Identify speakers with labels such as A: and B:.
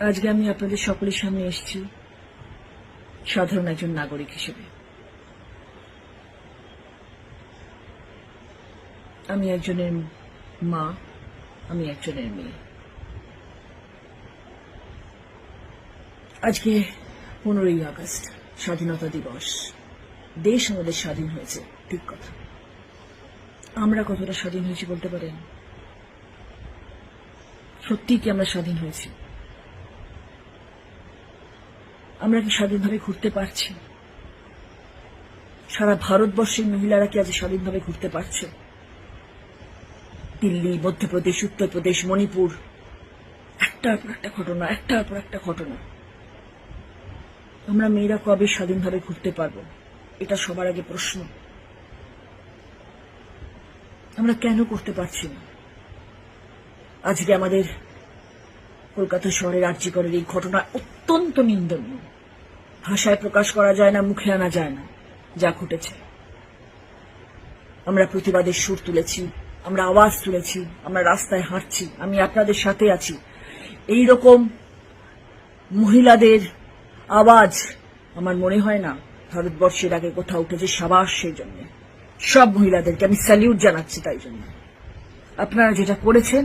A: আজকে আমি আপনাদের সকলের সামনে এসেছি, সাধারণ একজন নাগরিক হিসেবে। আমি একজনের মা, আমি একজনের মেয়ে। আজকে পনেরোই আগস্ট, স্বাধীনতা দিবস। দেশ আমাদের স্বাধীন হয়েছে, ঠিক কথা। আমরা কতটা স্বাধীন হয়েছি বলতে পারেন? সত্যি কি আমরা স্বাধীন হয়েছি? আমরা কি স্বাধীনভাবে ঘুরতে পারছি? সারা ভারতবর্ষের মহিলারা কি আজ স্বাধীনভাবে ঘুরতে পারছে? দিল্লি, মধ্যপ্রদেশ, উত্তরপ্রদেশ, মণিপুর। একটার পর একটা ঘটনা, একটার পর একটা ঘটনা। আমরা মেয়েরা কবে স্বাধীনভাবে ঘুরতে পারব? এটা সবার আগে প্রশ্ন। আমরা কেন করতে পারছি না? আজকে আমাদের কলকাতা শহরের আর্যিকরের এই ঘটনা অত্যন্ত নিন্দনীয়। ভাষায় প্রকাশ করা যায় না, মুখে আনা যায় না, যা ঘটেছে। আমরা প্রতিবাদের সুর তুলেছি, আমরা আওয়াজ তুলেছি, আমরা রাস্তায় হাঁটছি, আমি আপনাদের সাথে আছি। এই রকম মহিলাদের আওয়াজ আমার মনে হয় না ভারতবর্ষের আগে কোথাও উঠেছে সাবাস সেই জন্য। সব মহিলাদেরকে আমি স্যালিউট জানাচ্ছি তাই জন্য। আপনারা যেটা করেছেন